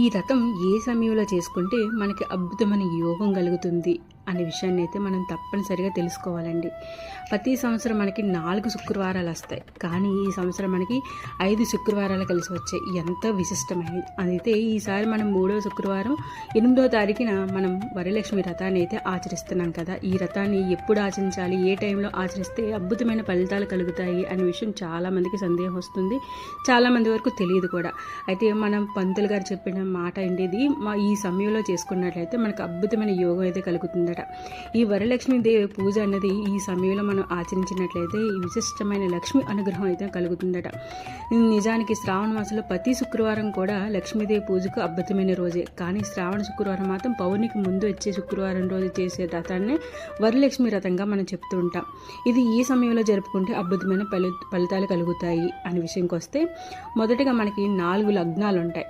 ఈ రథం ఏ సమయంలో చేసుకుంటే మనకి అద్భుతమైన యోగం కలుగుతుంది? అనే విషయాన్ని అయితే మనం తప్పనిసరిగా తెలుసుకోవాలండి. ప్రతి సంవత్సరం మనకి నాలుగు శుక్రవారాలు వస్తాయి. కానీ ఈ సంవత్సరం మనకి ఐదు శుక్రవారాలు కలిసి వచ్చాయి. ఎంత విశిష్టమైనది. అయితే ఈసారి మనం మూడవ శుక్రవారం ఎనిమిదో తారీఖున మనం వరలక్ష్మి రథాన్ని అయితే ఆచరిస్తున్నాం కదా. ఈ రథాన్ని ఎప్పుడు ఆచరించాలి? ఏ టైంలో ఆచరిస్తే అద్భుతమైన ఫలితాలు కలుగుతాయి? అనే విషయం చాలామందికి సందేహం వస్తుంది. చాలామంది వరకు తెలియదు కూడా. అయితే మనం పంతులు గారు చెప్పిన మాట ఏంటిది మా ఈ సమయంలో చేసుకున్నట్లయితే మనకు అద్భుతమైన యోగం అయితే కలుగుతుందట ఈ వరలక్ష్మి దేవి పూజ అన్నది ఈ సమయంలో మనం ఆచరించినట్లయితే ఈ విశిష్టమైన లక్ష్మి అనుగ్రహం అయితే కలుగుతుందట. నిజానికి శ్రావణ మాసంలో ప్రతి శుక్రవారం కూడా లక్ష్మీదేవి పూజకు అద్భుతమైన రోజే. కానీ శ్రావణ శుక్రవారం మాత్రం పౌర్ణికి ముందు వచ్చే శుక్రవారం రోజు చేసే రథాన్ని వరలక్ష్మి రథంగా మనం చెప్తూ ఉంటాం. ఇది ఈ సమయంలో జరుపుకుంటే అద్భుతమైన ఫలి ఫలితాలు కలుగుతాయి. అనే విషయంకి వస్తే మొదటగా మనకి నాలుగు లగ్నాలు ఉంటాయి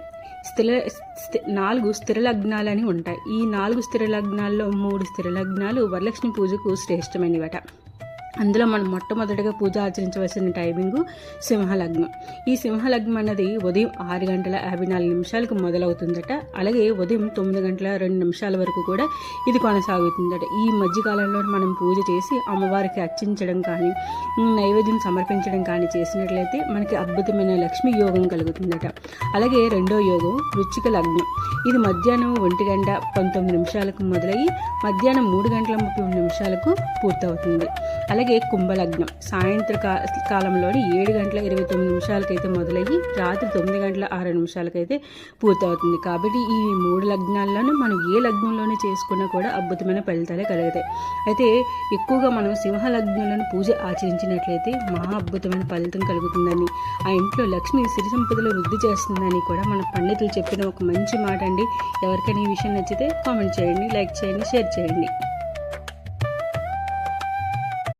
స్థిర స్థి- నాలుగు స్థిర లగ్నాలని ఉంటాయి. ఈ నాలుగు స్థిర లగ్నాల్లో మూడు స్థిర లగ్నాలు వరలక్ష్మి పూజకు శ్రేష్టమైనవట. అందులో మనం మొట్టమొదటిగా పూజ ఆచరించవలసిన టైమింగు సింహలగ్నం. ఈ సింహలగ్నం అన్నది ఉదయం ఆరు గంటల యాభై నాలుగు నిమిషాలకు మొదలవుతుందట. అలాగే ఉదయం తొమ్మిది గంటల రెండు నిమిషాల వరకు కూడా ఇది కొనసాగుతుందట. ఈ మధ్యకాలంలో మనం పూజ చేసి అమ్మవారికి అర్చించడం కానీ నైవేద్యం సమర్పించడం కానీ చేసినట్లయితే మనకి అద్భుతమైన లక్ష్మి యోగం కలుగుతుందట. అలాగే రెండో యోగం రుచిక లగ్నం. ఇది మధ్యాహ్నం ఒంటి గంట పంతొమ్మిది నిమిషాలకు మొదలయ్యి మధ్యాహ్నం మూడు గంటల ముప్పై నిమిషాలకు పూర్తవుతుంది. అలాగే కుంభలగ్నం. సాయంత్ర కాలంలోని ఏడు గంటల ఇరవై తొమ్మిది నిమిషాలకైతే మొదలయ్యి రాత్రి తొమ్మిది గంటల ఆరు నిమిషాలకైతే పూర్తవుతుంది. కాబట్టి ఈ మూడు లగ్నాల్లోనూ మనం ఏ లగ్నంలోనే చేసుకున్నా కూడా అద్భుతమైన ఫలితాలే కలుగుతాయి. అయితే ఎక్కువగా మనం సింహ లగ్నంలోని పూజ ఆచరించినట్లయితే మహా అద్భుతమైన ఫలితం కలుగుతుందని ఆ ఇంట్లో లక్ష్మి సిరి సంపదలు వృద్ధి చేస్తుందని కూడా మన పండితులు చెప్పిన ఒక మంచి మాట అండి. ఎవరికైనా ఈ విషయం నచ్చితే కామెంట్ చేయండి లైక్ చేయండి షేర్ చేయండి.